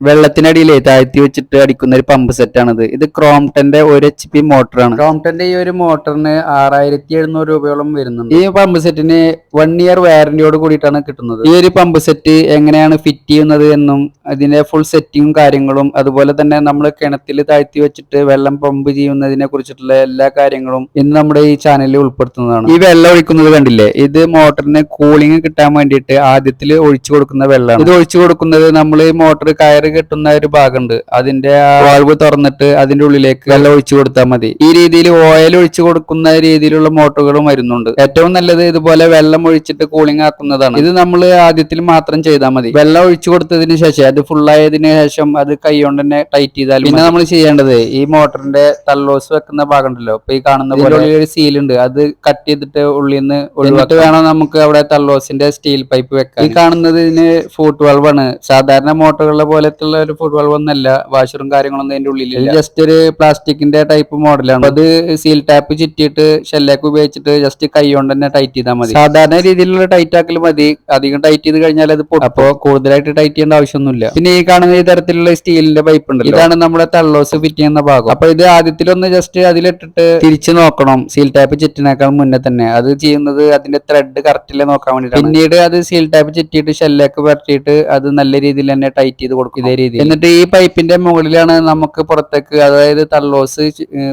വെള്ളത്തിനടിയിലെ താഴ്ത്തി വെച്ചിട്ട് അടിക്കുന്ന ഒരു പമ്പ് സെറ്റ് ആണിത്. ഇത് ക്രോംടന്റെ ഒരു എച്ച് പി മോട്ടറാണ് ക്രോംടന്റെ ഈ ഒരു മോട്ടറിന് ആറായിരത്തി എഴുന്നൂറ് രൂപയോളം വരുന്നുണ്ട്. ഈ പമ്പ് സെറ്റിന് വൺ ഇയർ വാറന്റിയോട് കൂടിയിട്ടാണ് കിട്ടുന്നത്. ഈ ഒരു പമ്പ് സെറ്റ് എങ്ങനെയാണ് ഫിറ്റ് ചെയ്യുന്നത് എന്നും അതിന്റെ ഫുൾ സെറ്റിങ്ങും കാര്യങ്ങളും അതുപോലെ തന്നെ നമ്മൾ കിണത്തിൽ താഴ്ത്തി വെച്ചിട്ട് വെള്ളം പമ്പ് ചെയ്യുന്നതിനെ കുറിച്ചിട്ടുള്ള എല്ലാ കാര്യങ്ങളും ഇന്ന് നമ്മുടെ ഈ ചാനലിൽ ഉൾപ്പെടുത്തുന്നതാണ്. ഈ വെള്ളം ഒഴിക്കുന്നത് കണ്ടില്ലേ? ഇത് മോട്ടറിന് കൂളിംഗ് കിട്ടാൻ വേണ്ടിയിട്ട് ആദ്യത്തിൽ ഒഴിച്ചു കൊടുക്കുന്ന വെള്ളമാണ് ഇത് ഒഴിച്ചു കൊടുക്കുന്നത് നമ്മൾ ഈ മോട്ടർ കയറ് കെട്ടുന്ന ഒരു ഭാഗമുണ്ട്. അതിന്റെ വാൾവ് തുറന്നിട്ട് അതിന്റെ ഉള്ളിലേക്ക് വെള്ളം ഒഴിച്ചു കൊടുത്താൽ മതി. ഈ രീതിയിൽ ഓയിൽ ഒഴിച്ചു കൊടുക്കുന്ന രീതിയിലുള്ള മോട്ടറുകളും വരുന്നുണ്ട് ഏറ്റവും നല്ലത് ഇതുപോലെ വെള്ളം ഒഴിച്ചിട്ട് കൂളിംഗ് ആക്കുന്നതാണ്. ഇത് നമ്മൾ ആദ്യത്തിൽ മാത്രം ചെയ്താൽ മതി. വെള്ളം ഒഴിച്ചു കൊടുത്തതിന് ശേഷം അത് ഫുൾ ആയതിനു ശേഷം അത് കൈ കൊണ്ട് തന്നെ ടൈറ്റ് ചെയ്താൽ പിന്നെ നമ്മൾ ചെയ്യേണ്ടത് ഈ മോട്ടറിന്റെ തള്ളോസ് വെക്കുന്ന ഭാഗം ഉണ്ടല്ലോ ഇപ്പൊ ഈ കാണുന്ന പോലെ. ഒരു സീൽ ഉണ്ട്. അത് കട്ട് ചെയ്തിട്ട് ഉള്ളിൽ നിന്ന് ഒഴിഞ്ഞിട്ട് വേണം നമുക്ക് അവിടെ തള്ളോസിന്റെ സ്റ്റീൽ പൈപ്പ് വെക്കാം ഈ കാണുന്നത് ഇതിന് ഫൂട്ട് വാൾവാണ് സാധാരണ മോട്ടറുകളുടെ പോലത്തുള്ള ഒരു ഫുട്ബോൾ ഒന്നല്ല വാഷറും കാര്യങ്ങളൊന്നും അതിന്റെ ഉള്ളിൽ ജസ്റ്റ് ഒരു പ്ലാസ്റ്റിക്കിന്റെ ടൈപ്പ് മോഡലാണ്. അത് സീൽ ടാപ്പ് ചുറ്റിയിട്ട് ഷെല്ലേക്ക് ഉപയോഗിച്ചിട്ട് ജസ്റ്റ് കൈ കൊണ്ട് തന്നെ ടൈറ്റ് ചെയ്താൽ മതി. സാധാരണ രീതിയിലുള്ള ടൈറ്റ് ആക്കൽ മതി. അധികം ടൈറ്റ് ചെയ്ത് കഴിഞ്ഞാൽ അത് പൊട്ടും. അപ്പോ കൂടുതലായിട്ട് ടൈറ്റ് ചെയ്യേണ്ട ആവശ്യമൊന്നുമില്ല. പിന്നെ ഈ കാണുന്ന ഈ തരത്തിലുള്ള സ്റ്റീലിന്റെ പൈപ്പ് ഉണ്ട് ഇതാണ് നമ്മുടെ തള്ളോസ് ഫിറ്റ് ചെയ്യുന്ന ഭാഗം. അപ്പൊ ഇത് ആദ്യത്തിലൊന്ന് ജസ്റ്റ് അതിലിട്ടിട്ട് തിരിച്ചു നോക്കണം. സീൽ ടാപ്പ് ചുറ്റിനേക്കാൾ മുന്നേ തന്നെ. അത് ചെയ്യുന്നത് അതിന്റെ ത്രെഡ് കറക്റ്റിൽ നോക്കാൻ വേണ്ടിയിട്ടാണ്. പിന്നീട് അത് സീൽ ടാപ്പ് ചുറ്റിയിട്ട് ഷെല്ലേക്ക് പറ്റിയിട്ട് അത് നല്ല രീതിയിൽ തന്നെ ടൈറ്റ് ചെയ്ത് കൊടുക്കും. ഇതേ രീതി എന്നിട്ട് ഈ പൈപ്പിന്റെ മുകളിലാണ് നമുക്ക് പുറത്തേക്ക് അതായത് തള്ളോസ്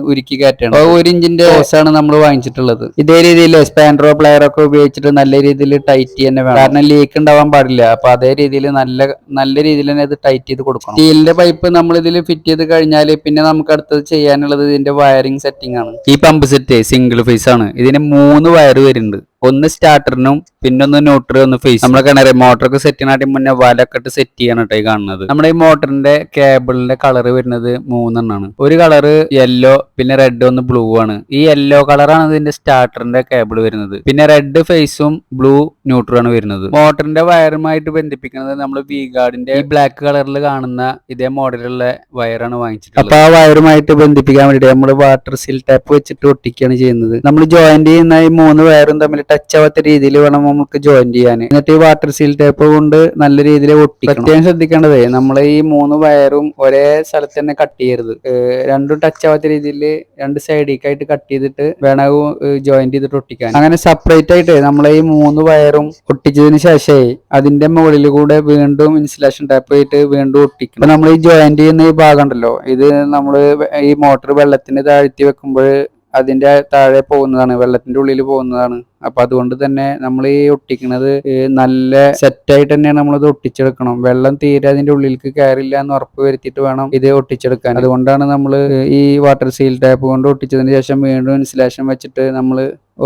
ഉരുക്കി കയറ്റണം. അപ്പൊ ഒരു ഇഞ്ചിന്റെ ഓസാണ് നമ്മൾ വാങ്ങിച്ചിട്ടുള്ളത്. ഇതേ രീതിയിൽ സ്പാൻഡറോ പ്ലെയറോ ഒക്കെ ഉപയോഗിച്ചിട്ട് നല്ല രീതിയിൽ ടൈറ്റ് തന്നെ വേണം. കാരണം ലീക്ക് ഉണ്ടാവാൻ പാടില്ല. അപ്പൊ അതേ രീതിയിൽ നല്ല നല്ല രീതിയിൽ തന്നെ ഇത് ടൈറ്റ് ചെയ്ത് കൊടുക്കണം. സ്റ്റീലിന്റെ പൈപ്പ് നമ്മൾ ഇതിൽ ഫിറ്റ് ചെയ്ത് കഴിഞ്ഞാൽ പിന്നെ നമുക്ക് അടുത്തത് ചെയ്യാനുള്ളത് ഇതിന്റെ വയറിംഗ് സെറ്റിംഗ് ആണ്. ഈ പമ്പ് സെറ്റ് സിംഗിൾ ഫേസ് ആണ്. ഇതിന് മൂന്ന് വയർ വരുന്നുണ്ട്. ഒന്ന് സ്റ്റാർട്ടറിനും പിന്നെ ഒന്ന് ന്യൂട്രൽ ഒന്ന് ഫേസ് നമ്മളെ കിണറ് മോട്ടറൊക്കെ സെറ്റ് ചെയ്യാനായിട്ട് മുന്നേ വലൊക്കെ ഇട്ട് സെറ്റ് ചെയ്യണം കേട്ടോ ഈ കാണുന്നത്. നമ്മുടെ ഈ മോട്ടറിന്റെ കേബിളിന്റെ കളർ വരുന്നത് മൂന്നെണ്ണാണ്. ഒരു കളറ് യെല്ലോ പിന്നെ റെഡ് ഒന്ന് ബ്ലൂ ആണ്. ഈ യെല്ലോ കളറാണ് ഇതിന്റെ സ്റ്റാർട്ടറിന്റെ കേബിൾ വരുന്നത്. പിന്നെ റെഡ് ഫേസും ബ്ലൂ ന്യൂട്രൽ ആണ് വരുന്നത്. മോട്ടറിന്റെ വയറുമായിട്ട് ബന്ധിപ്പിക്കുന്നത് നമ്മൾ വി ഗാർഡിന്റെ ഈ ബ്ലാക്ക് കളറിൽ കാണുന്ന ഇതേ മോഡലുള്ള വയറാണ് വാങ്ങിച്ചിട്ടുള്ളത്. അപ്പൊ ആ വയറുമായിട്ട് ബന്ധിപ്പിക്കാൻ വേണ്ടിയിട്ട് നമ്മൾ വാട്ടർ സീൽ ടാപ്പ് വെച്ചിട്ട് ഒട്ടിക്കുകയാണ് ചെയ്യുന്നത്. നമ്മൾ ജോയിന്റ് ചെയ്യുന്ന ഈ മൂന്ന് വയറും തമ്മിൽ ടച്ച് ആവാത്ത രീതിയിൽ വേണം നമുക്ക് ജോയിന്റ് ചെയ്യാൻ. എന്നിട്ട് ഈ വാട്ടർ സീൽ ടേപ്പ് കൊണ്ട് നല്ല രീതിയിൽ ഒട്ടി പ്രത്യേകം ശ്രദ്ധിക്കേണ്ടത് നമ്മൾ ഈ മൂന്ന് വയറും ഒരേ സ്ഥലത്ത് തന്നെ കട്ട് ചെയ്യരുത്. രണ്ടും ടച്ച് ആവാത്ത രീതിയിൽ രണ്ട് സൈഡിലേക്കായിട്ട് കട്ട് ചെയ്തിട്ട് വേണം ജോയിന്റ് ചെയ്തിട്ട് ഒട്ടിക്കാൻ. അങ്ങനെ സെപ്പറേറ്റ് ആയിട്ട് നമ്മൾ ഈ മൂന്ന് വയറും ഒട്ടിച്ചതിന് ശേഷമേ അതിന്റെ മുകളിൽ കൂടെ വീണ്ടും ഇൻസുലേഷൻ ടേപ്പ് ആയിട്ട് വീണ്ടും ഒട്ടിക്കും അപ്പൊ നമ്മൾ ഈ ജോയിന്റ് ചെയ്യുന്ന ഈ ഭാഗം ഉണ്ടല്ലോ ഇത് നമ്മൾ ഈ മോട്ടർ വെള്ളത്തിന് താഴ്ത്തി വെക്കുമ്പോൾ അതിന്റെ താഴെ പോകുന്നതാണ് വെള്ളത്തിന്റെ ഉള്ളിൽ പോകുന്നതാണ്. അപ്പൊ അതുകൊണ്ട് തന്നെ നമ്മൾ ഈ ഒട്ടിക്കുന്നത് നല്ല സെറ്റായിട്ട് തന്നെയാണ് നമ്മളത് ഒട്ടിച്ചെടുക്കണം. വെള്ളം തീരെ അതിന്റെ ഉള്ളിലേക്ക് കയറില്ല എന്ന് ഉറപ്പ് വരുത്തിയിട്ട് വേണം ഇത് ഒട്ടിച്ചെടുക്കാൻ. അതുകൊണ്ടാണ് നമ്മൾ ഈ വാട്ടർ സീൽ ടാപ്പ് കൊണ്ട് ഒട്ടിച്ചതിന് ശേഷം വീണ്ടും ഇൻസുലേഷൻ വെച്ചിട്ട് നമ്മൾ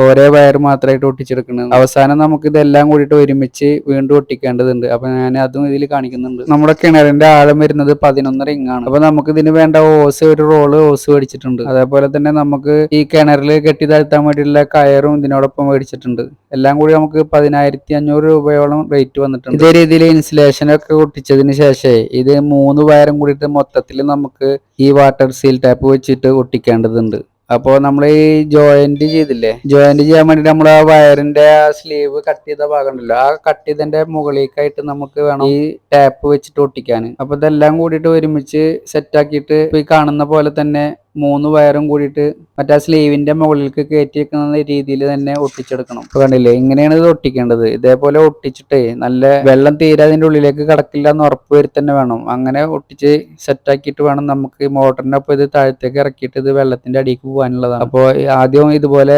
ഓരോ വയർ മാത്രമായിട്ട് ഒട്ടിച്ചെടുക്കുന്നത് അവസാനം നമുക്ക് ഇതെല്ലാം കൂടിയിട്ട് ഒരുമിച്ച് വീണ്ടും ഒട്ടിക്കേണ്ടതുണ്ട്. അപ്പൊ ഞാൻ അതും ഇതിൽ കാണിക്കുന്നുണ്ട്. നമ്മുടെ കിണറിന്റെ ആഴം വരുന്നത് പതിനൊന്ന് റിംഗ് ആണ് അപ്പൊ നമുക്ക് ഇതിന് വേണ്ട ഓസ് ഒരു റോൾ ഓസ് മേടിച്ചിട്ടുണ്ട്. അതേപോലെ തന്നെ നമുക്ക് ഈ കിണറിൽ കെട്ടി താഴ്ത്താൻ വേണ്ടിയിട്ടുള്ള കയറും ഇതിനോടൊപ്പം മേടിച്ചിട്ടുണ്ട് എല്ലാം കൂടി നമുക്ക് പതിനായിരത്തി അഞ്ഞൂറ് രൂപയോളം റേറ്റ് വന്നിട്ടുണ്ട്. ഇതേ രീതിയിൽ ഇൻസുലേഷൻ ഒക്കെ ഒട്ടിച്ചതിന് ശേഷമേ ഇത് മൂന്ന് വയറും കൂടിയിട്ട് മൊത്തത്തിൽ നമുക്ക് ഈ വാട്ടർ സീൽ ടാപ്പ് വെച്ചിട്ട് ഒട്ടിക്കേണ്ടതുണ്ട്. അപ്പോൾ നമ്മൾ ഈ ജോയിന്റ് ചെയ്തില്ലേ? ജോയിന്റ് ചെയ്യാൻ വേണ്ടി നമ്മൾ ആ വയറിന്റെ ആ സ്ലീവ് കട്ട് ചെയ്ത ഭാഗം ഉണ്ടല്ലോ ആ കട്ട് ചെയ്തതിന്റെ മുകളിലേക്കായിട്ട് നമുക്ക് വേണം ഈ ടാപ്പ് വെച്ചിട്ട് ഒട്ടിക്കാൻ അപ്പൊ ഇതെല്ലാം കൂടിയിട്ട് ഒരുമിച്ച് സെറ്റ് ആക്കിയിട്ട് ഈ കാണുന്ന പോലെ തന്നെ മൂന്ന് വയറും കൂടിയിട്ട് മറ്റേ സ്ലീവിന്റെ മുകളിലേക്ക് കയറ്റി വെക്കുന്ന രീതിയിൽ തന്നെ ഒട്ടിച്ചെടുക്കണം. കണ്ടില്ലേ? ഇങ്ങനെയാണ് ഇത് ഒട്ടിക്കേണ്ടത്. ഇതേപോലെ ഒട്ടിച്ചിട്ടേ നല്ല വെള്ളം തീരെ അതിന്റെ ഉള്ളിലേക്ക് കിടക്കില്ല എന്ന് ഉറപ്പ് വരുത്തന്നെ വേണം. അങ്ങനെ ഒട്ടിച്ച് സെറ്റ് ആക്കിയിട്ട് വേണം നമുക്ക് മോട്ടറിന്റെ ഒപ്പം ഇത് താഴത്തേക്ക് ഇറക്കിയിട്ട് ഇത് വെള്ളത്തിന്റെ അടിക്ക് പോകാനുള്ളതാണ്. അപ്പോൾ ആദ്യം ഇതുപോലെ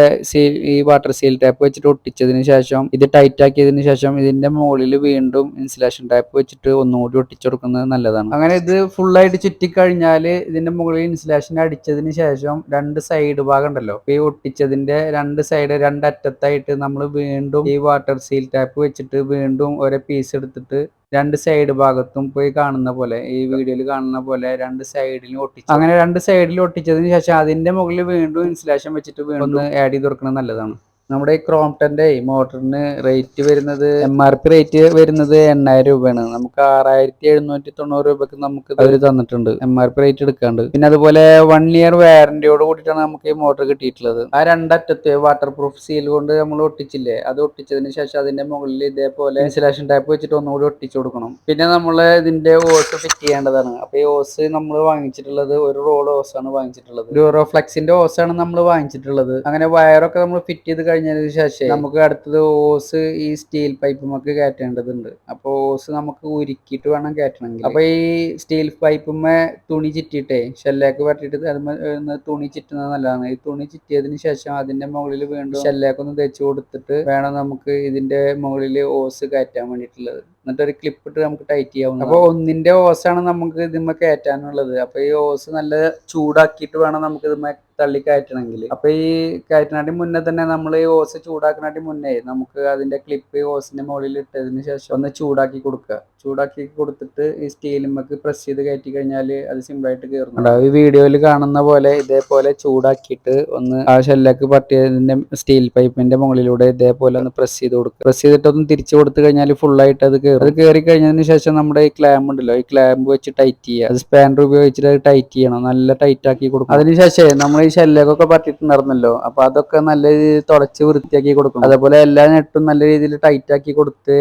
ഈ വാട്ടർ സീൽ ടാപ്പ് വെച്ചിട്ട് ഒട്ടിച്ചതിന് ശേഷം ഇത് ടൈറ്റ് ആക്കിയതിന് ശേഷം ഇതിന്റെ മുകളിൽ വീണ്ടും ഇൻസുലേഷൻ ടാപ്പ് വെച്ചിട്ട് ഒന്നുകൂടി ഒട്ടിച്ചെടുക്കുന്നത് നല്ലതാണ്. അങ്ങനെ ഇത് ഫുള്ളായിട്ട് ചുറ്റിക്കഴിഞ്ഞാൽ ഇതിന്റെ മുകളിൽ ഇൻസുലേഷൻ അടിച്ചതിന് ശേഷം രണ്ട് സൈഡ് ഭാഗം ഉണ്ടല്ലോ ഈ ഒട്ടിച്ചതിന്റെ രണ്ട് സൈഡ് രണ്ടറ്റത്തായിട്ട് നമ്മൾ വീണ്ടും ഈ വാട്ടർ സീൽ ടാപ്പ് വെച്ചിട്ട് വീണ്ടും ഒരേ പീസ് എടുത്തിട്ട് രണ്ട് സൈഡ് ഭാഗത്തും പോയി കാണുന്ന പോലെ ഈ വീഡിയോയിൽ കാണുന്ന പോലെ രണ്ട് സൈഡിലും ഒട്ടിച്ചു. അങ്ങനെ രണ്ട് സൈഡിൽ ഒട്ടിച്ചതിന് ശേഷം അതിന്റെ മുകളിൽ വീണ്ടും ഇൻസുലേഷൻ വെച്ചിട്ട് വീണ്ടും ആഡ് ചെയ്ത് കൊടുക്കുന്നത് നല്ലതാണ്. നമ്മുടെ ഈ ക്രോംപ്ടന്റെ മോട്ടറിന് റേറ്റ് വരുന്നത് എം ആർ പി റേറ്റ് വരുന്നത് എണ്ണായിരം രൂപയാണ്. നമുക്ക് ആറായിരത്തി എഴുന്നൂറ്റി തൊണ്ണൂറ് രൂപക്ക് നമുക്ക് അവർ തന്നിട്ടുണ്ട്. എം ആർ പി റേറ്റ് എടുക്കാണ്ട്. പിന്നെ അതുപോലെ വൺ ഇയർ വാറന്റിയോട് കൂടിയിട്ടാണ് നമുക്ക് ഈ മോട്ടർ കിട്ടിയിട്ടുള്ളത്. ആ രണ്ടറ്റത്ത് വാട്ടർ പ്രൂഫ് സീൽ കൊണ്ട് നമ്മൾ ഒട്ടിച്ചില്ലേ? അത് ഒട്ടിച്ചതിന് ശേഷം അതിന്റെ മുകളിൽ ഇതേപോലെ ഇൻസുലേഷൻ ടൈപ്പ് വെച്ചിട്ട് ഒന്നുകൂടി ഒട്ടിച്ചു കൊടുക്കണം. പിന്നെ നമ്മൾ ഇതിന്റെ ഓസ് ഫിറ്റ് ചെയ്യേണ്ടതാണ്. അപ്പൊ ഈ ഓസ് നമ്മൾ വാങ്ങിച്ചിട്ടുള്ളത് ഒരു റോൾ ഓസ് ആണ് വാങ്ങിച്ചിട്ടുള്ളത്. ഒരു ഫ്ലെക്സിന്റെ ഓസ് ആണ് നമ്മൾ വാങ്ങിച്ചിട്ടുള്ളത്. അങ്ങനെ വയറൊക്കെ നമ്മൾ ഫിറ്റ് ചെയ്ത് കഴിഞ്ഞതിന് ശേഷം നമുക്ക് അടുത്തത് ഓസ് ഈ സ്റ്റീൽ പൈപ്പുമൊക്കെ കയറ്റേണ്ടതുണ്ട്. അപ്പോൾ ഓസ് നമുക്ക് ഉരുക്കിയിട്ട് വേണം കയറ്റണമെങ്കിൽ. അപ്പൊ ഈ സ്റ്റീൽ പൈപ്പുമ്മേ തുണി ചുറ്റിട്ടേ ഷെല്ലേക്ക് പറ്റിയിട്ട് തുണി ചുറ്റുന്നത് നല്ലതാണ്. ഈ തുണി ചുറ്റിയതിന് ശേഷം അതിന്റെ മുകളിൽ വീണ്ടും ഷെല്ലേക്ക് ഒന്ന് തേച്ച് കൊടുത്തിട്ട് വേണം നമുക്ക് ഇതിന്റെ മുകളിൽ ഓസ് കയറ്റാൻ വേണ്ടിയിട്ടുള്ളത്. എന്നിട്ട് ഒരു ക്ലിപ്പ് ഇട്ട് നമുക്ക് ടൈറ്റ് ചെയ്യാവുന്ന അപ്പോൾ ഒന്നിന്റെ ഓസാണ് നമുക്ക് ഇതിമ്മ കയറ്റാനുള്ളത്. അപ്പൊ ഈ ഓസ് നല്ല ചൂടാക്കിയിട്ട് വേണം നമുക്ക് ഇത് തള്ളി കയറ്റണമെങ്കിൽ. അപ്പൊ ഈ കയറ്റനാട്ടി മുന്നേ തന്നെ നമ്മൾ ഈ ഓസ് ചൂടാക്കണാട്ടി മുന്നേ നമുക്ക് അതിന്റെ ക്ലിപ്പ് ഓസിന്റെ മുകളിൽ ഇട്ടതിന് ശേഷം ഒന്ന് ചൂടാക്കി കൊടുക്കുക. ചൂടാക്കി കൊടുത്തിട്ട് ഈ സ്റ്റീലിമ്മക്ക് പ്രസ് ചെയ്ത് കയറ്റി കഴിഞ്ഞാൽ അത് സിമ്പിൾ ആയിട്ട് കയറുന്നുണ്ടാവും ഈ വീഡിയോയിൽ കാണുന്ന പോലെ ഇതേപോലെ ചൂടാക്കിയിട്ട് ഒന്ന് ആ ഷെല്ലേക്ക് പറ്റിയതിന്റെ സ്റ്റീൽ പൈപ്പിന്റെ മുകളിലൂടെ ഇതേപോലെ ഒന്ന് പ്രസ് ചെയ്ത് കൊടുക്കുക. പ്രസ് ചെയ്തിട്ട് ഒന്ന് തിരിച്ചു കൊടുത്തു കഴിഞ്ഞാൽ ഫുൾ ആയിട്ട് അത് കയറും അത് കയറി കഴിഞ്ഞതിന് ശേഷം നമ്മുടെ ഈ ക്ലാമ്പ് ഉണ്ടല്ലോ ഈ ക്ലാമ്പ് വെച്ച് ടൈറ്റ് ചെയ്യുക. അത് സ്പാനർ ഉപയോഗിച്ചിട്ട് അത് ടൈറ്റ് ചെയ്യണം. നല്ല ടൈറ്റ് ആക്കി കൊടുക്കും അതിനുശേഷം നമ്മൾ ഈ ഷെല്ലേക്കൊക്കെ പറ്റിയിട്ടുണ്ടായിരുന്നല്ലോ. അപ്പൊ അതൊക്കെ നല്ല രീതിയിൽ തുടച്ച് വൃത്തിയാക്കി കൊടുക്കും അതേപോലെ എല്ലാ നെട്ടും നല്ല രീതിയിൽ ടൈറ്റ് ആക്കി കൊടുത്ത്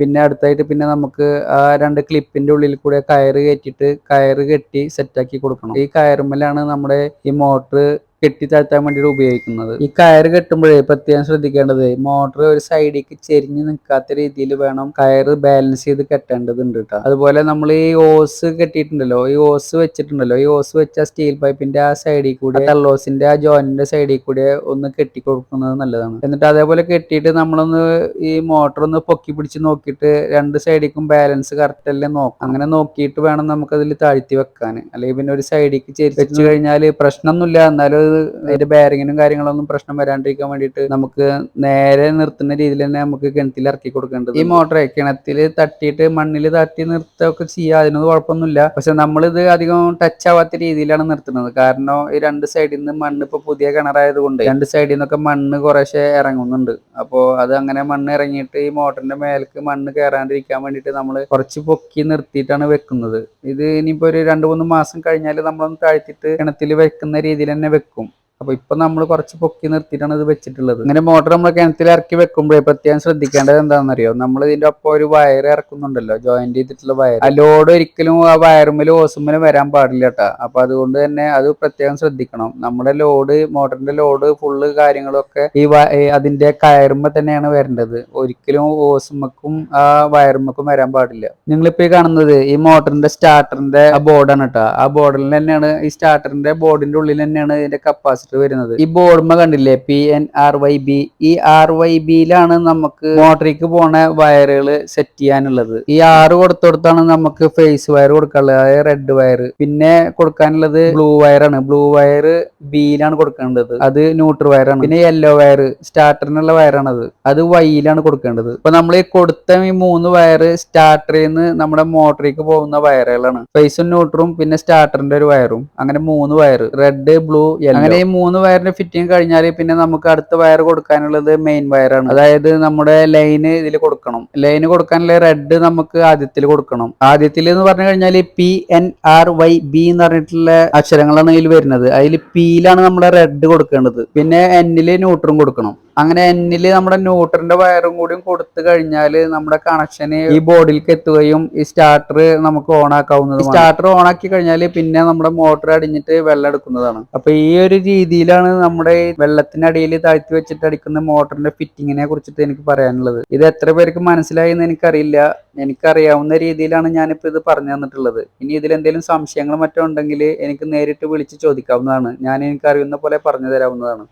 പിന്നെ അടുത്തായിട്ട് പിന്നെ നമുക്ക് ആ രണ്ട് ക്ലിപ്പിന്റെ ഉള്ളിൽ കൂടെ കയറ് കയറ്റിയിട്ട് കയറ് കെട്ടി സെറ്റാക്കി കൊടുക്കണം. ഈ കയറുമ്മലാണ് നമ്മുടെ ഈ മോട്ടർ കെട്ടി താഴ്ത്താൻ വേണ്ടിയിട്ട് ഉപയോഗിക്കുന്നത്. ഈ കയറ് കെട്ടുമ്പോഴേ പ്രത്യേകം ശ്രദ്ധിക്കേണ്ടത് മോട്ടർ ഒരു സൈഡിലേക്ക് ചെരിഞ്ഞ് നിൽക്കാത്ത രീതിയിൽ വേണം കയറ് ബാലൻസ് ചെയ്ത് കെട്ടേണ്ടതുണ്ട് കേട്ടോ അതുപോലെ നമ്മൾ ഈ ഓസ് കെട്ടിയിട്ടുണ്ടല്ലോ ഈ ഓസ് വെച്ചിട്ടുണ്ടല്ലോ ഈ ഓസ് വെച്ച സ്റ്റീൽ പൈപ്പിന്റെ ആ സൈഡിൽ കൂടെ തള്ളോസിന്റെ ആ ജോയിന്റിന്റെ സൈഡിൽ കൂടെ ഒന്ന് കെട്ടി കൊടുക്കുന്നത് നല്ലതാണ്. എന്നിട്ട് അതേപോലെ കെട്ടിയിട്ട് നമ്മളൊന്ന് ഈ മോട്ടർ ഒന്ന് പൊക്കി പിടിച്ച് നോക്കിയിട്ട് രണ്ട് സൈഡിലേക്കും ബാലൻസ് കറക്റ്റ് അല്ലേ നോക്കാം. അങ്ങനെ നോക്കിയിട്ട് വേണം നമുക്ക് അതിൽ താഴ്ത്തി വെക്കാൻ അല്ലെങ്കിൽ പിന്നെ ഒരു സൈഡിലേക്ക് ചെരിച്ച് വെച്ച് കഴിഞ്ഞാൽ പ്രശ്നമൊന്നുമില്ല എന്നാലും അതിന്റെ ബാരിങ്ങിനും കാര്യങ്ങളൊന്നും പ്രശ്നം വരാണ്ടിരിക്കാൻ വേണ്ടിയിട്ട് നമുക്ക് നേരെ നിർത്തുന്ന രീതിയിൽ തന്നെ നമുക്ക് കിണറ്റിൽ ഇറക്കി കൊടുക്കേണ്ടത്. ഈ മോട്ടറെ കിണറ്റിൽ തട്ടിയിട്ട് മണ്ണിൽ തട്ടി നിർത്തുകയൊക്കെ ചെയ്യുക അതിനൊന്നും കുഴപ്പമൊന്നുമില്ല. പക്ഷെ നമ്മളിത് അധികം ടച്ച് ആവാത്ത രീതിയിലാണ് നിർത്തുന്നത്. കാരണം ഈ രണ്ട് സൈഡിൽ നിന്ന് മണ്ണ് ഇപ്പൊ പുതിയ കിണറായത് കൊണ്ട് രണ്ട് സൈഡിൽ നിന്നൊക്കെ മണ്ണ് കുറേശ്ശെ ഇറങ്ങുന്നുണ്ട്. അപ്പോൾ അത് അങ്ങനെ മണ്ണ് ഇറങ്ങിയിട്ട് ഈ മോട്ടറിന്റെ മേലേക്ക് മണ്ണ് കയറാണ്ടിരിക്കാൻ വേണ്ടിയിട്ട് നമ്മൾ കുറച്ച് പൊക്കി നിർത്തിയിട്ടാണ് വെക്കുന്നത്. ഇത് ഇനിയിപ്പോ ഒരു രണ്ട് മൂന്ന് മാസം കഴിഞ്ഞാൽ നമ്മളൊന്ന് താഴ്ത്തിയിട്ട് കിണത്തിൽ വെക്കുന്ന രീതിയിൽ തന്നെ വെക്കും. അപ്പൊ ഇപ്പൊ നമ്മൾ കുറച്ച് പൊക്കി നിർത്തിയിട്ടാണ് ഇത് വെച്ചിട്ടുള്ളത്. ഇങ്ങനെ മോട്ടർ നമ്മൾ കിണറ്റിൽ ഇറക്കി വെക്കുമ്പോഴേ പ്രത്യേകം ശ്രദ്ധിക്കേണ്ടത് എന്താണെന്നറിയോ? നമ്മൾ ഇതിന്റെ ഒപ്പം ഒരു വയർ ഇറക്കുന്നുണ്ടല്ലോ ജോയിന്റ് ചെയ്തിട്ടുള്ള വയർ ആ ലോഡ് ഒരിക്കലും ആ വയറുമ്മലും ഓസുമ്മലും വരാൻ പാടില്ല കേട്ടോ. അപ്പൊ അതുകൊണ്ട് തന്നെ അത് പ്രത്യേകം ശ്രദ്ധിക്കണം. നമ്മുടെ ലോഡ് മോട്ടറിന്റെ ലോഡ് ഫുള്ള് കാര്യങ്ങളൊക്കെ ഈ അതിന്റെ കയറുമ്പോ തന്നെയാണ് വരേണ്ടത്. ഒരിക്കലും ഓസുമ്മക്കും ആ വയറുമ്മക്കും വരാൻ പാടില്ല. നിങ്ങളിപ്പോ ഈ കാണുന്നത് ഈ മോട്ടറിന്റെ സ്റ്റാർട്ടറിന്റെ ബോർഡാണ് കേട്ടോ. ആ ബോർഡിൽ തന്നെയാണ് ഈ സ്റ്റാർട്ടറിന്റെ ബോർഡിന്റെ ഉള്ളിൽ തന്നെയാണ് ഇതിന്റെ കപ്പാസിറ്റർ വരുന്നത്. ഈ ബോർഡ്മ കണ്ടില്ലേ? P N R Y B ഈ ആർ വൈ ബിയിലാണ് നമുക്ക് മോട്ടറിക്ക് പോണ വയറുകൾ സെറ്റ് ചെയ്യാനുള്ളത്. ഈ ആറ് കൊടുത്തോടത്താണ് നമുക്ക് ഫേസ് വയർ കൊടുക്കാനുള്ളത്. അതായത് റെഡ് വയർ പിന്നെ കൊടുക്കാനുള്ളത് ബ്ലൂ വയറാണ് ബ്ലൂ വയർ ബിയിലാണ് കൊടുക്കേണ്ടത്. അത് ന്യൂട്രൽ വയറാണ് പിന്നെ യെല്ലോ വയർ സ്റ്റാർട്ടറിനുള്ള വയറാണത് അത് വൈയിലാണ് കൊടുക്കേണ്ടത്. ഇപ്പൊ നമ്മൾ ഈ കൊടുത്ത ഈ മൂന്ന് വയർ സ്റ്റാർട്ടറിൽ നിന്ന് നമ്മുടെ മോട്ടറിക്ക് പോകുന്ന വയറുകളാണ് ഫേസും ന്യൂട്രും പിന്നെ സ്റ്റാർട്ടറിന്റെ ഒരു വയറും അങ്ങനെ മൂന്ന് വയർ റെഡ് ബ്ലൂ അങ്ങനെ ഈ മൂന്ന് വയറിന്റെ ഫിറ്റിംഗ് കഴിഞ്ഞാൽ പിന്നെ നമുക്ക് അടുത്ത വയർ കൊടുക്കാനുള്ളത് മെയിൻ വയറാണ്. അതായത് നമ്മുടെ ലൈന് ഇതിൽ കൊടുക്കണം. ലൈന് കൊടുക്കാനുള്ള റെഡ് നമുക്ക് ആദ്യത്തിൽ കൊടുക്കണം. ആദ്യത്തിൽ എന്ന് പറഞ്ഞു കഴിഞ്ഞാൽ P N R Y B എന്ന് പറഞ്ഞിട്ടുള്ള അക്ഷരങ്ങളാണ് ഇതിൽ വരുന്നത്. അതിൽ പിയിലാണ് നമ്മുടെ റെഡ് കൊടുക്കേണ്ടത്. പിന്നെ എന്നിൽ ന്യൂട്രും കൊടുക്കണം. അങ്ങനെ എന്നിൽ നമ്മുടെ ന്യൂട്രന്റെ വയറും കൂടിയും കൊടുത്തു കഴിഞ്ഞാൽ നമ്മുടെ കണക്ഷന് ഈ ബോർഡിലേക്ക് എത്തുകയും ഈ സ്റ്റാർട്ടർ നമുക്ക് ഓൺ ആക്കാവുന്നത് സ്റ്റാർട്ടർ ഓൺ ആക്കി കഴിഞ്ഞാൽ പിന്നെ നമ്മുടെ മോട്ടർ അടിഞ്ഞിട്ട് വെള്ളം എടുക്കുന്നതാണ്. അപ്പൊ ഈ ഒരു രീതിയിലാണ് നമ്മുടെ വെള്ളത്തിനടിയിൽ താഴ്ത്തി വെച്ചിട്ട് അടിക്കുന്ന മോട്ടറിന്റെ ഫിറ്റിങ്ങിനെ കുറിച്ചിട്ട് എനിക്ക് പറയാനുള്ളത്. ഇത് എത്ര പേർക്ക് മനസ്സിലായി എന്ന് എനിക്കറിയില്ല. എനിക്കറിയാവുന്ന രീതിയിലാണ് ഞാനിപ്പോ ഇത് പറഞ്ഞു തന്നിട്ടുള്ളത്. ഇനി ഇതിൽ എന്തെങ്കിലും സംശയങ്ങൾ മറ്റോ ഉണ്ടെങ്കിൽ എനിക്ക് നേരിട്ട് വിളിച്ച് ചോദിക്കാവുന്നതാണ്. ഞാൻ എനിക്ക് അറിയുന്ന പോലെ പറഞ്ഞു തരാവുന്നതാണ്.